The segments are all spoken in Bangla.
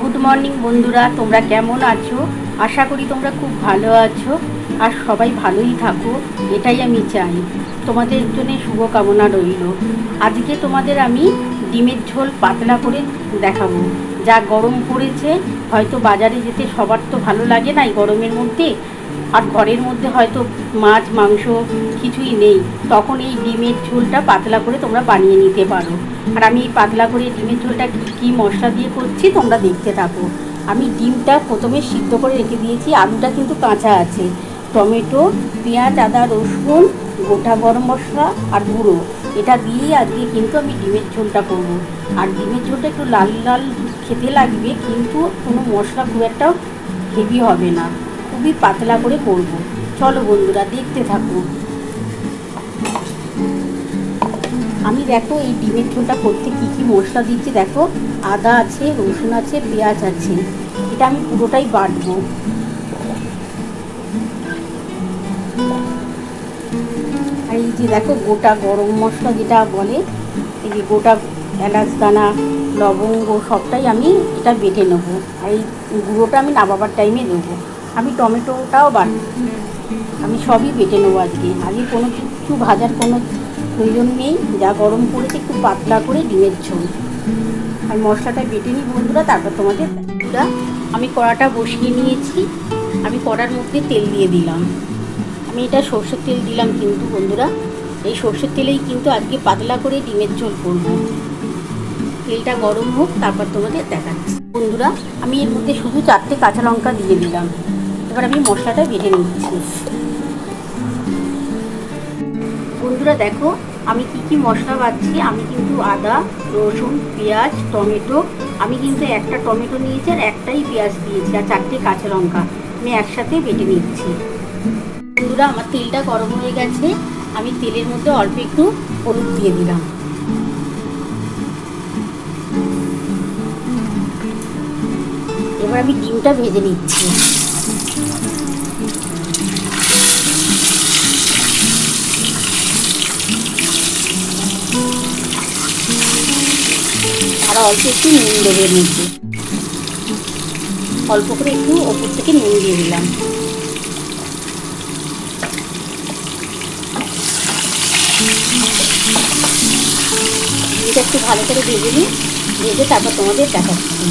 গুড মর্নিং বন্ধুরা, তোমরা কেমন আছো? আশা করি তোমরা খুব ভালো আছো আর সবাই ভালোই থাকো, এটাই আমি চাই। তোমাদের জন্য শুভকামনা রইল। আজকে তোমাদের আমি ডিমের ঝোল পাতলা করে দেখাবো। যা গরম পড়েছে, হয়তো বাজারে যেতে সবার তো ভালো লাগে না এই গরমের মধ্যে। আর ঘরের মধ্যে হয়তো মাছ, মাংস কিছুই নেই। তখন এই ডিমের ঝোলটা পাতলা করে তোমরা বানিয়ে নিতে পারো। আর আমি পাতলা করে ডিমের ঝোলটা কী কী মশলা দিয়ে করছি তোমরা দেখতে থাকো। আমি ডিমটা প্রথমে সিদ্ধ করে রেখে দিয়েছি, আলুটা কিন্তু কাঁচা আছে। টমেটো, পেঁয়াজ, আদা, রসুন, গোটা গরম মশলা আর গুঁড়ো। এটা দিয়েই আজকে কিন্তু আমি ডিমের ঝোলটা করব। আর ডিমের ঝোলটা একটু লাল লাল খেতে লাগবে, কিন্তু কোনো মশলা খুব একটা হেভি হবে না। খুবই পাতলা করে করব। চলো বন্ধুরা, দেখতে থাকো। আমি দেখো এই ডিমের ঝোলটা করতে কী কী মশলা দিচ্ছি, দেখো। আদা আছে, রসুন আছে, পেঁয়াজ আছে। এটা আমি পুরোটাই বাটবো। আর এই যে দেখো গোটা গরম মশলা যেটা বলে, এই যে গোটা এলাচ, দানা, লবঙ্গ, সবটাই আমি এটা বেটে নেব। আর এই গুঁড়োটা আমি নামাবার টাইমে দেবো। আমি টমেটোটাও বাট আমি সবই বেটে নেব আজকে। আজকে কোনো কিছু ভাজার কোনো প্রয়োজন নেই, যা গরম পড়েছে একটু পাতলা করে ডিমের ঝোল। আর মশলাটা বেটে নিই বন্ধুরা, তারপর তোমাদের বন্ধুরা আমি কড়াটা বসিয়ে নিয়েছি, আমি কড়ার মধ্যে তেল দিয়ে দিলাম। আমি এটা সর্ষের তেল দিলাম কিন্তু বন্ধুরা, এই সর্ষের তেলেই কিন্তু আজকে পাতলা করে ডিমের ঝোল করব। তেলটা গরম হোক, তারপর তোমাদের দেখাচ্ছি। বন্ধুরা, আমি এর মধ্যে শুধু চারটে কাঁচা লঙ্কা দিয়ে দিলাম। এবার আমি মশলাটা বেটে নিচ্ছি। বন্ধুরা দেখো, আমি কি কি মশলা বাচ্ছি আমি কিন্তু আদা, রসুন, পেঁয়াজ, টমেটো, আমি কিন্তু একটা টমেটো নিয়েছি আর একটাই পেঁয়াজ দিয়েছি আর চারটে কাঁচা লঙ্কা। আমি একসাথে বেটে নিচ্ছি। বন্ধুরা, আমার তেলটা গরম হয়ে গেছে। আমি তেলের মধ্যে অল্প একটু হলুদ দিয়ে দিলাম। এবার আমি ডিমটা ভেজে নিচ্ছি। আর অল্প একটু নুন দেবে এর অল্প করে একটু ওপর থেকে নুন দিয়ে দিলাম। এটা একটু ভালো করে ভেজে নিই ভেজে তারপর তোমাদের দেখাচ্ছি।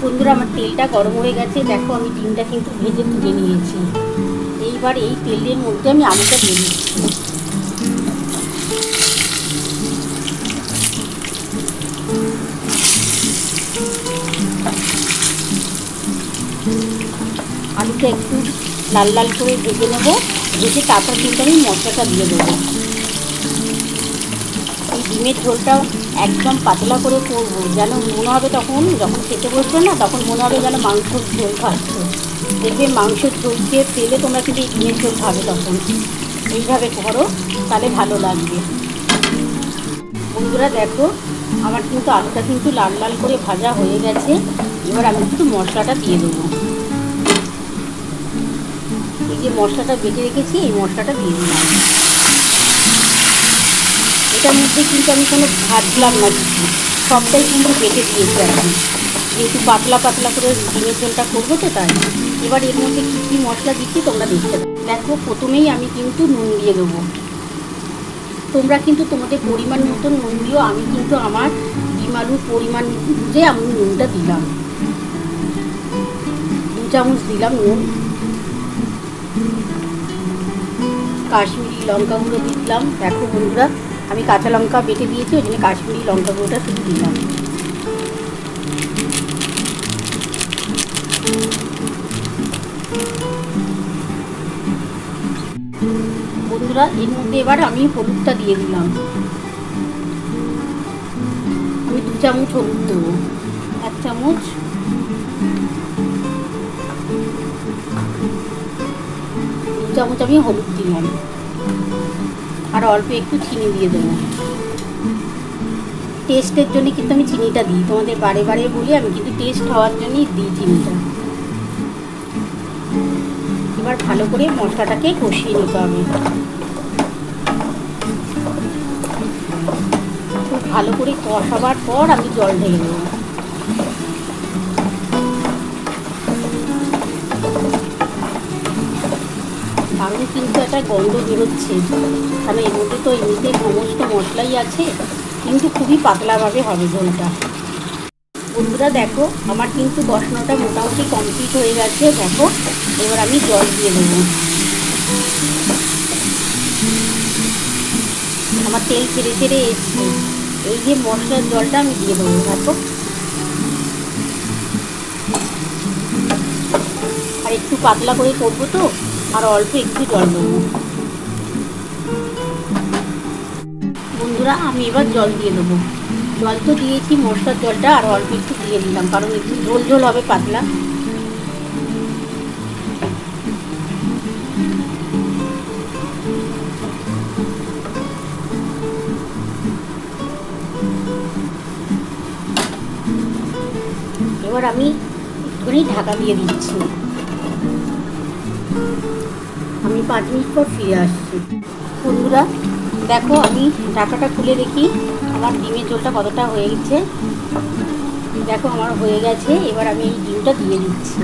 বন্ধুরা, আমার তেলটা গরম হয়ে গেছে। দেখো, আমি ডিমটা কিন্তু ভেজে তুলে নিয়েছি। এইবার এই তেলের মধ্যে আমি আলুটা দিচ্ছি। আলুটা একটু লাল লাল করে ভেজে নেব। ভেজে তারপর কিন্তু আমি মশলাটা দিয়ে দেবো। এই ডিমের ঝোলটা একদম পাতলা করে করব, যেন মনে হবে তখন, যখন খেতে বসবে না, তখন মনে হবে যেন মাংসর ঝোল খাচ্ছে দেখবে মাংসের ঝোল দিয়ে তেলে তোমরা কিন্তু এই ডিমের ঝোল খাবে তখন। এইভাবে করো, তাহলে ভালো লাগবে। বন্ধুরা, দেখো, আমার কিন্তু আলুটা কিন্তু লাল লাল করে ভাজা হয়ে গেছে। এবার আমি একটু মশলাটা দিয়ে দেবো। এই যে মশলাটা বেটে রেখেছি, এই মশলাটা দিয়ে দিলাম। এটার মধ্যে কিন্তু আমি কোনো ভাজলাম না কিছু সবটাই কিন্তু বেটে দিয়েছি কি। যেহেতু পাতলা পাতলা করে ডিমের ঝোলটা করব তো তাই। এবার এর মধ্যে কী কী মশলা দিচ্ছি তোমরা দেখতে দেখো, প্রথমেই আমি কিন্তু নুন দিয়ে দেবো। তোমরা কিন্তু তোমাদের পরিমাণ মতো নুন দিও, আমি কিন্তু আমার ডিম আলুর পরিমাণ বুঝে আমি নুনটা দিলাম। দু চামচ দিলাম নুন। কাশ্মীরি লঙ্কা গুঁড়ো দিলাম। দেখো বন্ধুরা, আমি কাঁচা লঙ্কা বেটে দিয়েছি, ওই জন্য কাশ্মীরি লঙ্কা গুঁড়োটা শুধু দিলাম। বন্ধুরা, এর মধ্যে এবার আমি হলুদটা দিয়ে দিলাম। আমি দু চামচ হলুদ দেবো। এক চামচ চামচ আমি হলুদ দিলাম আর অল্প একটু চিনি দিয়ে দেবো। টেস্টের জন্য কিন্তু আমি চিনিটা দিই। তোমাদের বারে বারে বলি, আমি কিন্তু টেস্ট হওয়ার জন্যই দিই চিনিটা। এবার ভালো করে মশলাটাকে কষিয়ে নিতে হবে। খুব ভালো করে কষাবার পর আমি জল ঢেলে দেবো কিন্তু একটা গন্ধ বেরোচ্ছে। কারণ এর মধ্যে তো এমনিতে সমস্ত মশলাই আছে, কিন্তু খুবই পাতলাভাবে হবে ঝোলটা বন্ধুরা দেখো, আমার কিন্তু বসানোটা মোটামুটি কমপ্লিট হয়ে গেছে। দেখো, এবার আমি জল দিয়ে দেবো। আমার তেল ছেড়ে ছেড়ে এসছে। এই যে মশলার জলটা আমি দিয়ে দেবো, দেখো। আর একটু পাতলা করে করব তো? আর অল্প একটু জল দেবো। বন্ধুরা, আমি এবার জল দিয়ে দেবো। জল তো দিয়েছি, মশলার জলটা আর অল্প একটু দিয়ে দিলাম, কারণ একটু ঝোল ঝোল হবে পাতলা। এবার আমি একটুখানি ঢাকা দিয়ে দিচ্ছি। আমি পাঁচ মিনিট পর ফিরে আসছি। বন্ধুরা, দেখো, আমি ঢাকাটা খুলে দেখি আমার ডিমের ঝোলটা কতটা হয়ে গেছে। দেখো, আমার হয়ে গেছে। এবার আমি এই ডিমটা দিয়ে দিচ্ছি।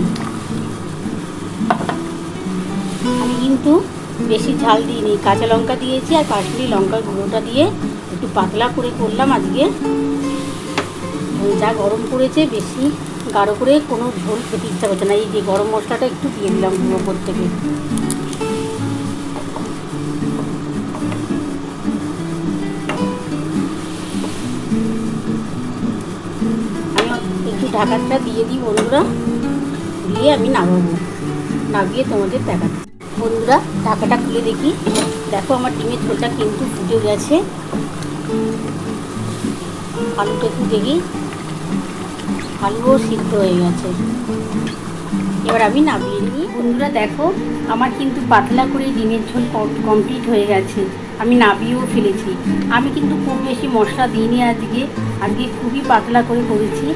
আমি কিন্তু বেশি ঝাল দিইনি। কাঁচা লঙ্কা দিয়েছি আর কাশ্মীরি লঙ্কার গুঁড়োটা দিয়ে একটু পাতলা করে করলাম আজকে। যা গরম পড়েছে, বেশি গাঢ় করে কোনো ঝোল খেতে ইচ্ছা করছে না। এই যে গরম মশলাটা একটু দিয়ে দিলাম থেকে। আমি একটু ঢাকাটা দিয়ে দিই বন্ধুরা। দিয়ে আমি নামাবো। নামিয়ে তোমাদের দেখাচ্ছি বন্ধুরা, ঢাকাটা খুলে দেখি। দেখো আমার ডিমের ঝোলটা কিন্তু ফুটে গেছে। আলুটা একটু দেখি। আলুও সিদ্ধ হয়ে গেছে। এবার আমি নামিয়ে নিই। বন্ধুরা, দেখো, আমার কিন্তু পাতলা করে ডিমের ঝোল কমপ্লিট হয়ে গেছে। আমি নাবিয়েও ফেলেছি। আমি কিন্তু খুব বেশি মশলা দিইনি আজকে। আজকে খুবই পাতলা করে করেছি।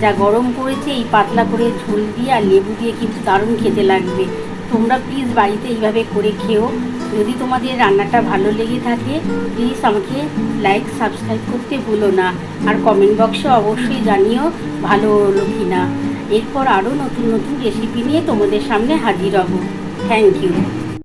যা গরম পড়েছে এই পাতলা করে ঝোল দিয়ে আর লেবু দিয়ে কিন্তু দারুণ খেতে লাগবে। তোমরা প্লিজ বাড়িতে এইভাবে করে খেও। যদি তোমাদের রান্নাটা ভালো লেগে থাকে প্লিজ আমাকে লাইক সাবস্ক্রাইব করতে ভুলো না। আর কমেন্ট বক্সে অবশ্যই জানিও ভালো হলো কি না এরপর আরও নতুন নতুন রেসিপি নিয়ে তোমাদের সামনে হাজির হব। Thank you